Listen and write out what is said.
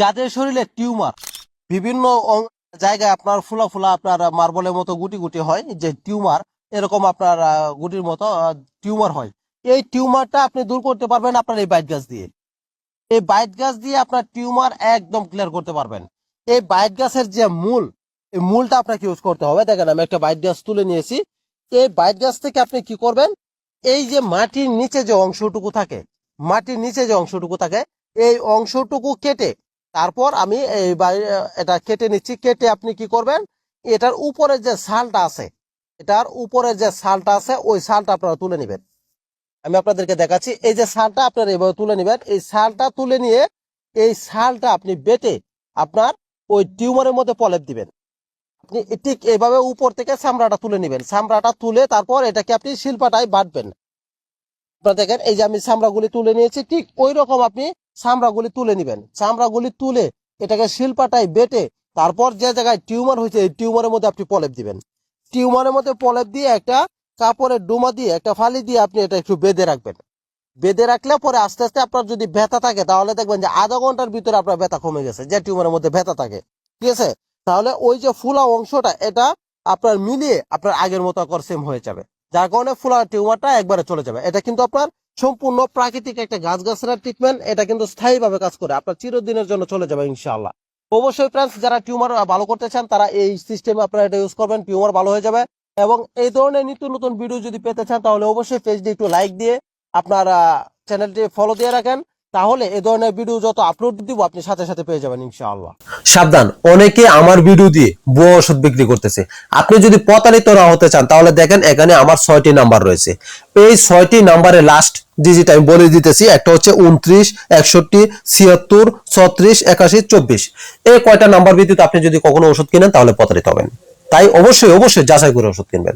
যাদের শরীরে টিউমার, বিভিন্ন জায়গায় আপনার ফুলা ফুলা আপনার মার্বলের মতো গুটি গুটি হয়, যে টিউমার, এরকম আপনার গুটির মতো টিউমার হয়। এই টিউমারটা আপনি দূর করতে পারবেন আপনার এই বাইট গাছ দিয়ে। এই বাইট গাছ দিয়ে আপনার টিউমার একদম ক্লিয়ার করতে পারবেন। এই বাইট গাছের যে মূল, এই মূলটা আপনাকে ইউজ করতে হবে। দেখেন, আমি একটা বাইট গাছ তুলে নিয়েছি। এই বাইট গাছ থেকে আপনি কি করবেন? এই যে মাটির নিচে যে অংশটুকু থাকে, মাটির নিচে যে অংশটুকু থাকে, এই অংশটুকু কেটে তারপর আমি এই এটা কেটে নিচ্ছি। কেটে আপনি কি করবেন? এটার উপরে যে ছালটা আছে, এটার উপরে যে ছালটা আছে, ওই ছালটা আপনারা তুলে নেবেন। আমি আপনাদেরকে দেখাচ্ছি, এই যে ছালটা আপনারা এভাবে তুলে নেবেন। এই ছালটা তুলে নিয়ে এই ছালটা আপনি বেটে আপনার ওই টিউমারের মধ্যে পলেপ দিবেন। আপনি ঠিক এইভাবে উপর থেকে চামড়াটা তুলে নেবেন। চামড়াটা তুলে তারপর এটাকে আপনি শিল্পাটায় বাটবেন আপনারা দেখেন, এই যে আমি চামড়াগুলি তুলে নিয়েছি, ঠিক ওই রকম আপনি চামড়াগুলি তুলে নেবেন। চামড়াগুলি তুলে এটাকে শিল্পাটায় বেটে তারপর যে জায়গায় টিউমার হয়েছে, এই টিউমারের মধ্যে আপনি পলেপ দিবেন। টিউমারের মধ্যে পলেপ দিয়ে একটা কাপড়ের ডুমা দিয়ে, একটা ফালি দিয়ে আপনি এটা একটু বেঁধে রাখবেন। বেঁধে রাখলে পরে আস্তে আস্তে আপনার যদি ব্যথা থাকে, তাহলে দেখবেন যে আধা ঘণ্টার ভিতরে আপনার ব্যথা কমে গেছে, যে টিউমারের মধ্যে ব্যথা থাকে। ঠিক আছে? তাহলে ওই যে ফুলা অংশটা, এটা আপনার মিলিয়ে আপনার আগের মতো আবার সেম হয়ে যাবে। যার কারণে ফুলা টিউমারটা একবারে চলে যাবে। এটা কিন্তু আপনার সম্পূর্ণ প্রাকৃতিক একটা গাছ গাছড়ার ট্রিটমেন্ট এটা কিন্তু স্থায়ীভাবে কাজ করে। আপনার চিরদিনের জন্য চলে যাবে ইনশাআল্লাহ। অবশ্যই ফ্রেন্ডস যারা টিউমার ভালো করতে চান, তারা এই সিস্টেমে আপনারা এটা ইউজ করবেন টিউমার ভালো হয়ে যাবে। এবং এই ধরনের নিত্য নতুন ভিডিও যদি পেতে চান, তাহলে অবশ্যই পেজটি একটু লাইক দিয়ে আপনার চ্যানেলটি ফলো দিয়ে রাখেন। তাহলে এ ধরনের ভিডিও যত আপলোড দিব, আপনি সাথে সাথে পেয়ে যাবেন ইনশাআল্লাহ। সাবধান, অনেকে আমার ভিডিও দিয়ে ভুয়া ওষুধ বিক্রি করতেছে। আপনি যদি প্রতারিত না হতে চান, তাহলে দেখেন এখানে আমার ছয়টি নাম্বার রয়েছে। এই ছয়টি নাম্বারে লাস্ট ডিজিট আমি বলে দিতেছি, একটা হচ্ছে উনত্রিশ, একষট্টি, ছিয়াত্তর, ছত্রিশ, একাশি, চব্বিশ। এই কয়টা নাম্বার ভিত্তিতে আপনি যদি কখনো ওষুধ কিনেন, তাহলে প্রতারিত হবেন। তাই অবশ্যই অবশ্যই যাচাই করে ওষুধ কিনবেন।